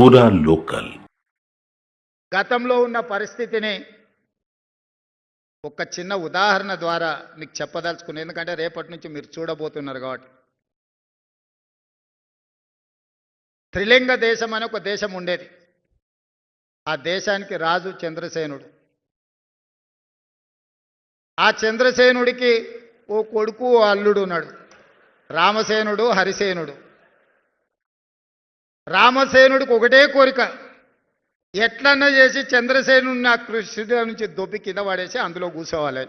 పూరా లోకల్. గతంలో ఉన్న పరిస్థితిని ఒక చిన్న ఉదాహరణ ద్వారా మీకు చెప్పదలుచుకున్నాను ఎందుకంటే రేపటి నుంచి మీరు చూడబోతున్నారు కాబట్టి. త్రిలింగ దేశం అని ఒక దేశం ఉండేది. ఆ దేశానికి రాజు చంద్రసేనుడు. ఆ చంద్రసేనుడికి ఓ కొడుకు ఓ అల్లుడు ఉన్నాడు. రామసేనుడు హరిసేనుడు. రామసేనుడికి ఒకటే కోరిక. ఎట్లన్నా చేసి చంద్రసేనుడిని ఆ కృష్ణుడి నుంచి దొబ్బి కింద పడేసి అందులో కూర్చోవాలి.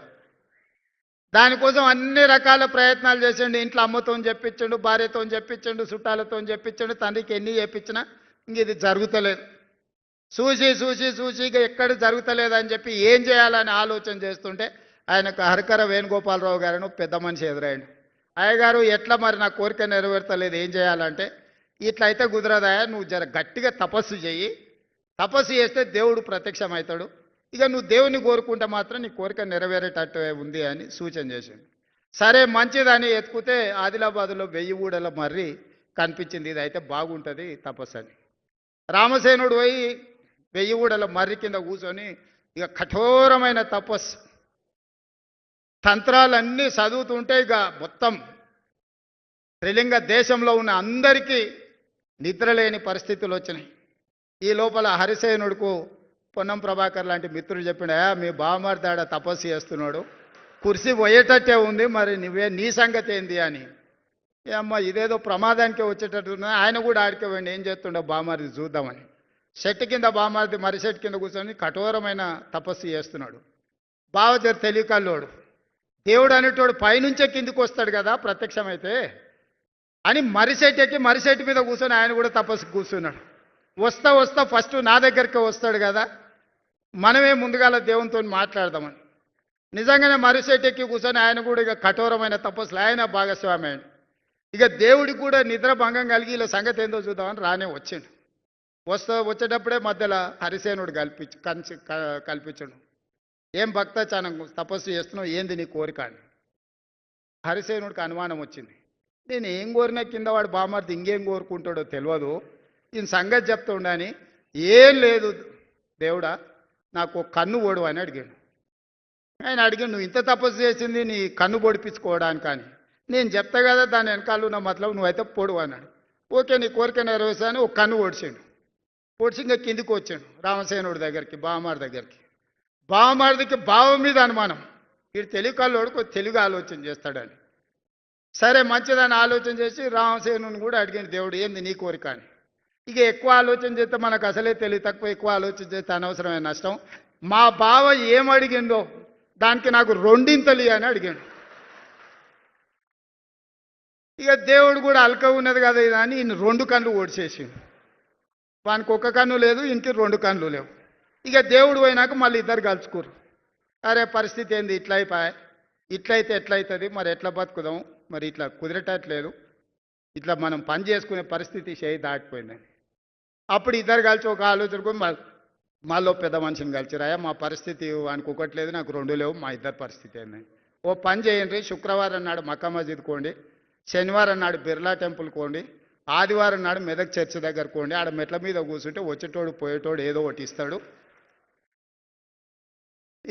దానికోసం అన్ని రకాల ప్రయత్నాలు చేసిండు. ఇంట్లో అమ్మతో చెప్పించండు భార్యతో చెప్పించండు చుట్టాలతో చెప్పించండు తండ్రికి ఎన్ని చెప్పించినా ఇంక ఇది జరుగుతలేదు. చూసి చూసి చూసి ఇక ఎక్కడ జరుగుతలేదని అని చెప్పి ఏం చేయాలని ఆలోచన చేస్తుంటే ఆయనకు హరికర వేణుగోపాలరావు గారిని పెద్ద మనిషి ఎదురైండు. అయ్యగారు ఎట్లా మరి నా కోరిక నెరవేర్తలేదు? ఏం చేయాలంటే ఇట్లా అయితే కుదరదాయా నువ్వు జర గట్టిగా తపస్సు చెయ్యి. తపస్సు చేస్తే దేవుడు ప్రత్యక్షమవుతాడు. ఇక నువ్వు దేవుని కోరుకుంటే మాత్రం నీ కోరిక నెరవేరేటట్టు ఉంది అని సూచన చేసిండు. సరే మంచిదని ఎత్తుకుతే ఆదిలాబాద్లో వెయ్యి ఊడల మర్రి కనిపించింది. ఇది అయితే బాగుంటుంది తపస్సు అని. రామసేనుడు పోయి వెయ్యి ఊడల మర్రి కింద కూర్చొని ఇక కఠోరమైన తపస్సు. తంత్రాలన్నీ చదువుతుంటే ఇక మొత్తం త్రిలింగ దేశంలో ఉన్న అందరికీ నిద్రలేని పరిస్థితులు వచ్చినాయి. ఈ లోపల హరిసేనుడుకు పొన్నం ప్రభాకర్ లాంటి మిత్రుడు చెప్పిన మీ బావమరిదాడ తపస్సు చేస్తున్నాడు. కుర్చీ పోయేటట్టే ఉంది మరి నువ్వే నీ సంగతి ఏంది అని. ఏ అమ్మ ఇదేదో ప్రమాదానికి వచ్చేటట్టు ఆయన కూడా ఆడికపోయింది ఏం చేస్తుండో బామారిది చూద్దామని. చెట్టు కింద బామారిది మరి చెట్టు కింద కూర్చొని కఠోరమైన తపస్సు చేస్తున్నాడు. బావ తెలియకల్లోడు. దేవుడు అనేటోడు పైనుంచే కిందికి వస్తాడు కదా ప్రత్యక్షమైతే. అని మరిసెట్ ఎక్కి మరిసెట్ మీద కూర్చొని ఆయన కూడా తపస్సు కూర్చున్నాడు. వస్తా వస్తా ఫస్ట్ నా దగ్గరికి వస్తాడు కదా. మనమే ముందుగాల దేవునితో మాట్లాడదామని. నిజంగానే మరిసెట్ ఎక్కి కూర్చొని ఆయన కూడా ఇక కఠోరమైన తపస్సులు. ఆయన భాగస్వామి ఆయన. ఇక దేవుడికి కూడా నిద్ర భంగం కలిగి ఇలా సంగతి ఏందో చూద్దామని రానే వచ్చిండు. వస్తా వచ్చేటప్పుడే మధ్యలో హరిసేనుడు కల్పించు కంచి క- కల్పించడు. ఏం భక్త చాలా తపస్సు చేస్తున్నావు? ఏంది నీ కోరిక అని. హరిసేనుడికి అనుమానం వచ్చింది. నేను ఏం కోరినా కింద వాడు బామర్ది ఇంకేం కోరుకుంటాడో తెలియదు ఈయన సంగతి చెప్తుండని ఏం లేదు దేవుడా నాకు ఒక కన్ను ఓడు అని అడిగాడు. ఆయన అడిగాడు నువ్వు ఇంత తపస్సు చేసింది నీ కన్ను పొడిపించుకోవడానికి అని. నేను చెప్తా కదా దాని వెనకాల ఉన్న మతలబు నువ్వైతే పొడువు అన్నాడు. ఓకే నీ కోరిక నెరవేర్చాను ఒక కన్ను ఓడిచాడు పొడిచి ఇంకా కిందికి వచ్చాడు రామసేనుడి దగ్గరికి బామారి దగ్గరికి. బావమారిదికి భావం మీద అనుమానం. వీడు తెలుగు కాళ్ళు కొద్ది తెలుగు ఆలోచన చేస్తాడని. సరే మంచిదని ఆలోచన చేసి రామసేనుని కూడా అడిగింది దేవుడు ఏంది నీ కోరిక అని? ఇక ఎక్కువ ఆలోచన చేస్తే మనకు అసలే తెలివి తక్కువ ఎక్కువ ఆలోచన చేస్తే అనవసరమైన నష్టం. మా బావ ఏం అడిగిందో దానికి నాకు రెండింతలి అని అడిగాడు. ఇక దేవుడు కూడా అల్క ఉన్నది కదా ఇది అని ఈయన రెండు కళ్ళు ఓడిచేసిండు. వానికి ఒక కన్ను లేదు ఇంటి రెండు కన్నులు లేవు. ఇక దేవుడు పోయినాక మళ్ళీ ఇద్దరు కలుచుకోరు అరే పరిస్థితి ఏంది? ఇట్లా ఇట్లయితే ఎట్లయితుంది? మరి ఎట్లా బతుకుదాం? మరి ఇట్లా కుదిరేటట్లేదు. ఇట్లా మనం పని చేసుకునే పరిస్థితి చేయి దాటిపోయిందని అప్పుడు ఇద్దరు కలిసి ఒక ఆలోచనకు మాలో పెద్ద మనిషిని కలిసిరాయా మా పరిస్థితి వానికి ఒకటి లేదు నాకు రెండు లేవు మా ఇద్దరు పరిస్థితి ఏందని ఓ పని చేయండి శుక్రవారం నాడు మక్కా మస్జిద్ కోండి శనివారం నాడు బిర్లా టెంపుల్ కోండి ఆదివారం నాడు మెదక్ చర్చ్ దగ్గర కోండి ఆడ మెట్ల మీద కూర్చుంటే వచ్చేటోడు పోయేటోడు ఏదో ఒకటి ఇస్తాడు.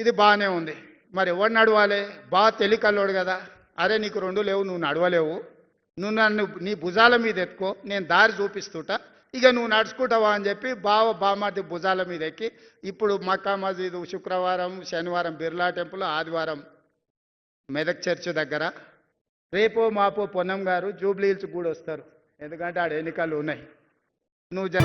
ఇది బాగానే ఉంది. మరి ఎవడు నడవాలి? బాగా తెలికల్లోడు కదా. అరే నీకు రెండు లేవు నువ్వు నడవలేవు. నువ్వు నన్ను నీ భుజాల మీద ఎత్తుకో నేను దారి చూపిస్తుంటా. ఇక నువ్వు నడుచుకుంటావా అని చెప్పి బావ బామాది భుజాల మీద ఎక్కి ఇప్పుడు మక్కా మసీదు శుక్రవారం శనివారం బిర్లా టెంపుల్ ఆదివారం మెదక్ చర్చ్ దగ్గర. రేపో మాపో పొన్నం గారు జూబ్లీ హిల్స్ కూడా వస్తారు ఎందుకంటే ఆడ ఎన్నికలు ఉన్నాయి. నువ్వు జ